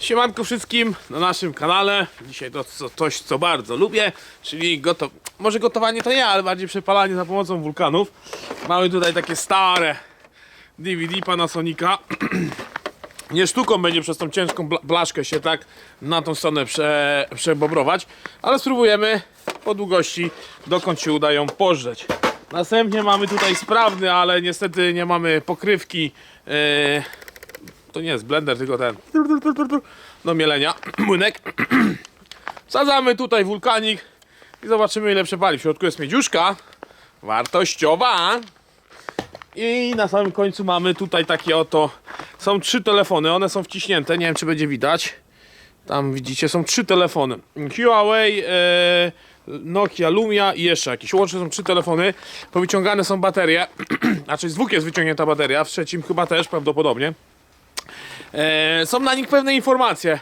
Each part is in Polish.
Siemanko wszystkim na naszym kanale. Dzisiaj to co, coś, co bardzo lubię, czyli goto... może gotowanie to nie, ale bardziej przepalanie za pomocą wulkanów. Mamy tutaj takie stare DVD Panasonica. Nie sztuką będzie przez tą ciężką bla- blaszkę się tak na tą stronę prze, przebobrować, ale spróbujemy po długości, dokąd się udają pożreć. Następnie mamy tutaj sprawny, ale niestety nie mamy pokrywki. e, to nie jest blender, tylko ten do mielenia młynek. Wsadzamy tutaj wulkanik i zobaczymy ile przepali. W środku jest miedziuszka wartościowa. I na samym końcu mamy tutaj takie oto. Są trzy telefony, one są wciśnięte. Nie wiem, czy będzie widać. Tam widzicie, są trzy telefony: Huawei, e, Nokia, Lumia i jeszcze jakieś. Łącznie są trzy telefony. Powyciągane są baterie. Znaczy, z dwóch jest wyciągnięta bateria, w trzecim chyba też prawdopodobnie. E, są na nich pewne informacje.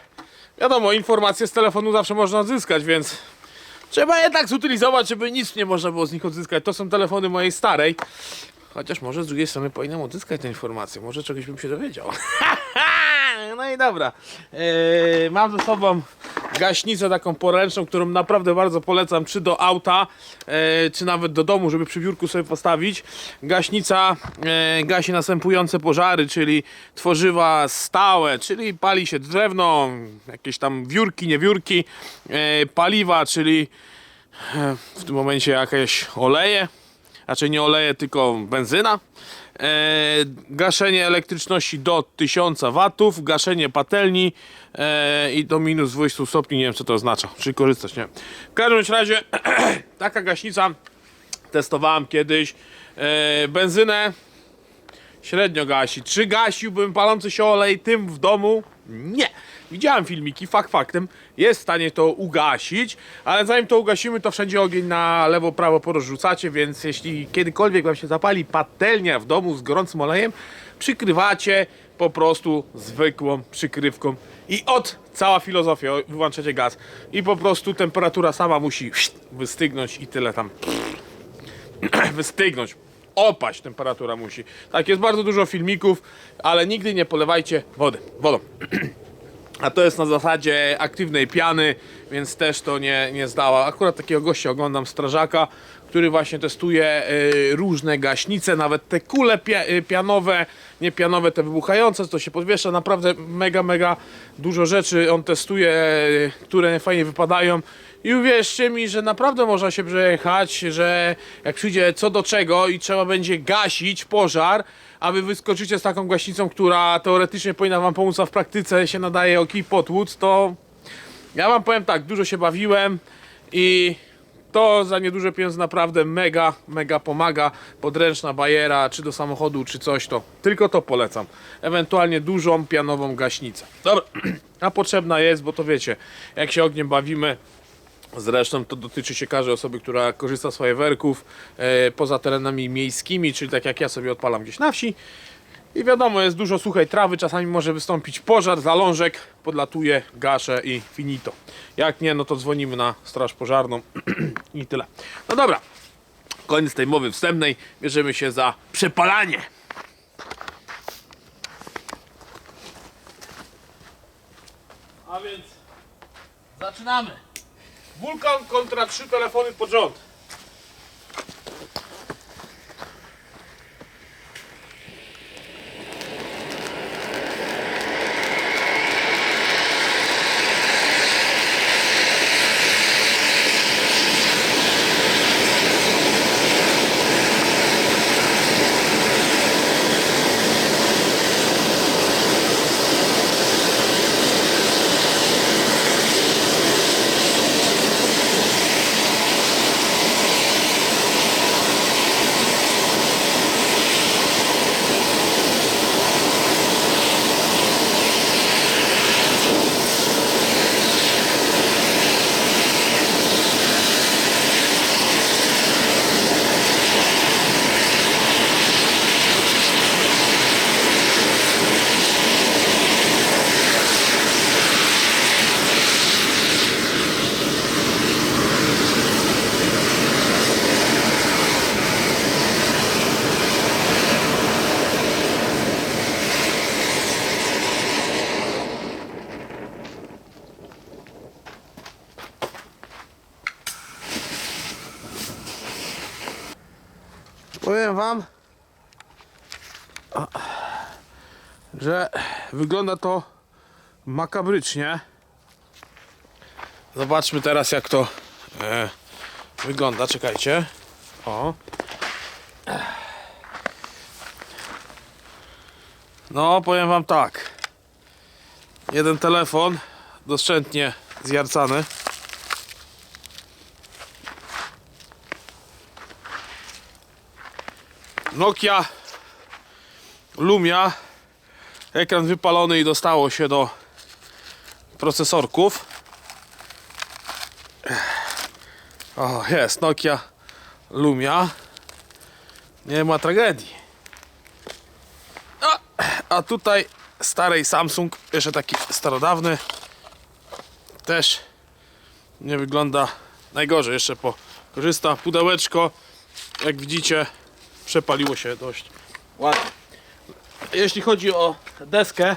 Wiadomo, informacje z telefonu zawsze można odzyskać, więc trzeba je tak zutylizować, żeby nic nie można było z nich odzyskać. To są telefony mojej starej. Chociaż może z drugiej strony powinienem odzyskać te informacje. Może czegoś bym się dowiedział. no i dobra. E, mam ze sobą gaśnicę taką poręczną, którą naprawdę bardzo polecam, czy do auta, e, czy nawet do domu, żeby przy biurku sobie postawić. Gaśnica e, gasi następujące pożary, czyli tworzywa stałe, czyli pali się drewno, jakieś tam wiórki, niewiórki, e, paliwa, czyli w tym momencie jakieś oleje, raczej nie oleje, tylko benzyna. E, gaszenie elektryczności do 1000 watów, gaszenie patelni e, i do minus 20 stopni, nie wiem co to oznacza, czy korzystać, nie. W każdym razie taka gaśnica testowałem kiedyś. E, benzynę średnio gasi. Czy gasiłbym palący się olej tym w domu? Nie. Widziałem filmiki, fakt faktem, jest w stanie to ugasić, ale zanim to ugasimy, to wszędzie ogień na lewo, prawo porozrzucacie, więc jeśli kiedykolwiek wam się zapali patelnia w domu z gorącym olejem, przykrywacie po prostu zwykłą przykrywką i od cała filozofia, wyłączacie gaz i po prostu temperatura sama musi wystygnąć i tyle tam wystygnąć. Opaść temperatura musi. Tak, jest bardzo dużo filmików, ale nigdy nie polewajcie wody, wodą. A to jest na zasadzie aktywnej piany, więc też to nie, nie zdała. Akurat takiego gościa oglądam, strażaka, który właśnie testuje y, różne gaśnice, nawet te kule y, pianowe, nie pianowe, te wybuchające, to się podwiesza. Naprawdę mega, mega dużo rzeczy on testuje, y, które fajnie wypadają. I uwierzcie mi, że naprawdę można się przejechać, że jak przyjdzie co do czego i trzeba będzie gasić pożar, a wy wyskoczycie z taką gaśnicą, która teoretycznie powinna wam pomóc, a w praktyce się nadaje o kij potłuc, to ja wam powiem tak, dużo się bawiłem i to za nieduże pieniądze naprawdę mega, mega pomaga. Podręczna bajera, czy do samochodu, czy coś, to tylko to polecam. Ewentualnie dużą pianową gaśnicę. Dobra, a potrzebna jest, bo to wiecie, jak się ogniem bawimy, Zresztą to dotyczy się każdej osoby, która korzysta z fajerwerków e, poza terenami miejskimi, czyli tak jak ja sobie odpalam gdzieś na wsi. I wiadomo, jest dużo suchej trawy, czasami może wystąpić pożar, zalążek, podlatuje, gaszę i finito. Jak nie, no to dzwonimy na straż pożarną i tyle. No dobra, koniec tej mowy wstępnej, bierzemy się za przepalanie. A więc zaczynamy. Wulkan kontra trzy telefony pod rząd. Powiem wam, że wygląda to makabrycznie. Zobaczmy teraz jak to e, wygląda. Czekajcie. O. No, powiem wam tak. Jeden telefon doszczętnie zjarcany. Nokia Lumia. Ekran wypalony i dostało się do procesorków. O jest Nokia Lumia. Nie ma tragedii. A, a tutaj starej Samsung jeszcze taki starodawny też nie wygląda najgorzej. Jeszcze po korzysta pudełeczko jak widzicie przepaliło się dość ładnie. Jeśli chodzi o deskę,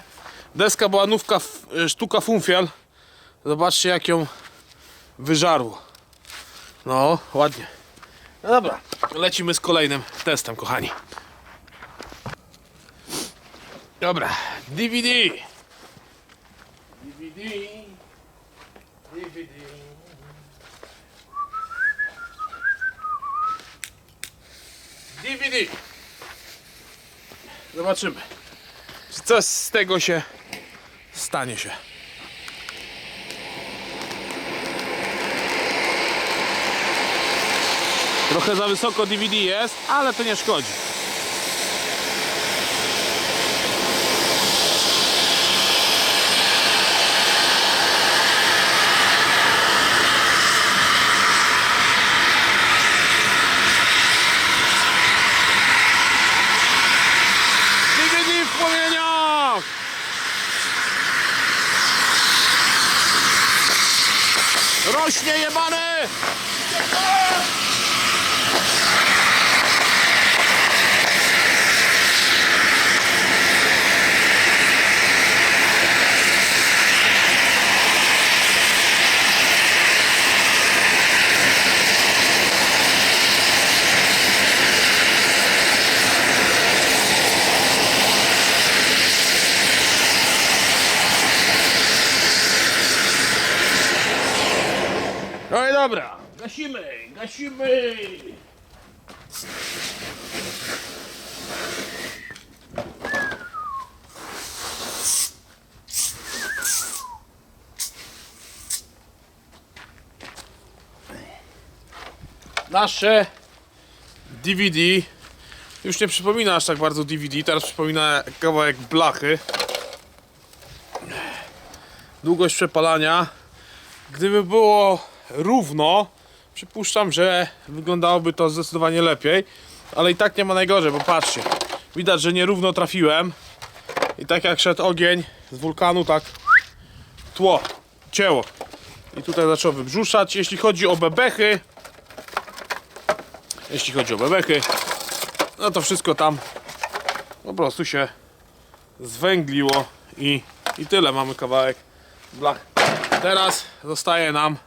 deska była nówka f- sztuka funfiel. Zobaczcie jak ją wyżarło. No, ładnie. No dobra, lecimy z kolejnym testem, kochani. Dobra. DVD. DVD. DVD. Zobaczymy. Czy coś z tego się stanie się. Trochę za wysoko DVD jest, ale to nie szkodzi. DVD w płomieniach! Rośnie jebany! Dobra, gasimy, gasimy! Nasze DVD już nie przypomina aż tak bardzo DVD, teraz przypomina kawałek blachy. Długość przepalania Gdyby było równo, przypuszczam, że wyglądałoby to zdecydowanie lepiej. Ale i tak nie ma najgorzej, bo patrzcie. Widać, że nierówno trafiłem. I tak jak szedł ogień z wulkanu, tak tło, cięło. I tutaj zaczęło wybrzuszać. Jeśli chodzi o bebechy, jeśli chodzi o bebechy, no to wszystko tam po prostu się zwęgliło i, i tyle. Mamy kawałek blach. Teraz zostaje nam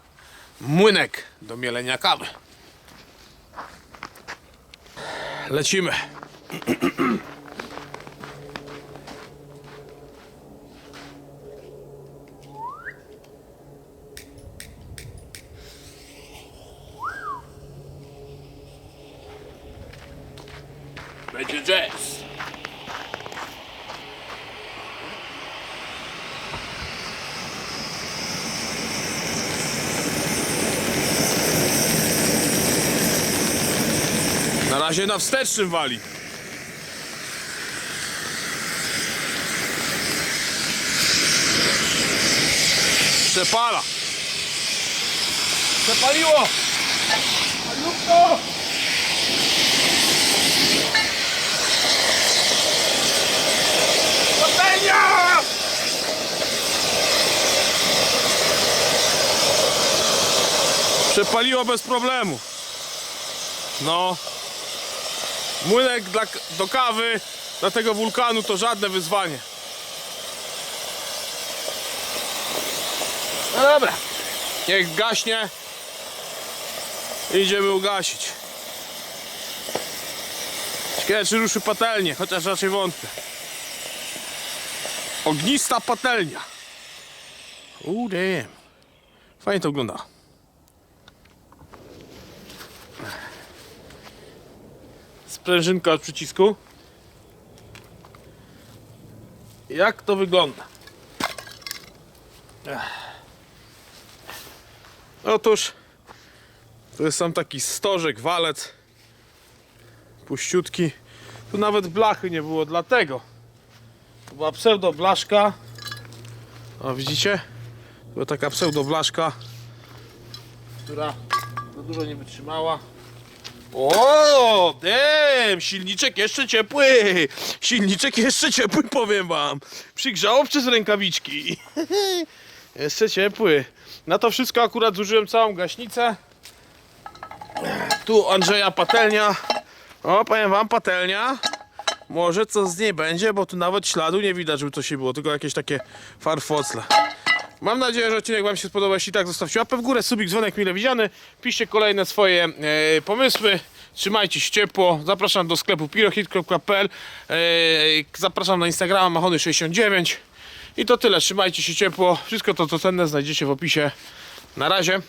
młynek do mielenia kawy. Lecimy. Będzie jazz. Na razie na wstecznym wali. Przepala. Przepaliło. Malutko. Patelnia! Przepaliło bez problemu. No. Młynek dla, do kawy dla tego wulkanu to żadne wyzwanie. No dobra. Niech gaśnie. Idziemy ugasić. Ciekawe czy ruszy patelnię, chociaż raczej wątpię. Ognista patelnia. Damn. Fajnie to wygląda. Sprężynka od przycisku. Jak to wygląda? Otóż to jest sam taki stożek, walec puściutki. Tu nawet blachy nie było, dlatego. To była pseudo blaszka. O, widzicie? To była taka pseudo blaszka, która za dużo nie wytrzymała. O, dem, silniczek jeszcze ciepły. Silniczek jeszcze ciepły, powiem wam. Przygrzało przez rękawiczki. jeszcze ciepły. Na to wszystko akurat zużyłem całą gaśnicę. Tu Andrzeja patelnia. O, powiem wam, patelnia. Może co z niej będzie, bo tu nawet śladu nie widać, żeby to się było, tylko jakieś takie farfocle. Mam nadzieję, że odcinek wam się spodobał. Jeśli tak, zostawcie łapę w górę, subik, dzwonek mile widziany. Piszcie kolejne swoje e, pomysły. Trzymajcie się ciepło. Zapraszam do sklepu pirohit.pl e, Zapraszam na Instagrama Mahony69 I to tyle. Trzymajcie się ciepło. Wszystko to, co cenne znajdziecie w opisie. Na razie.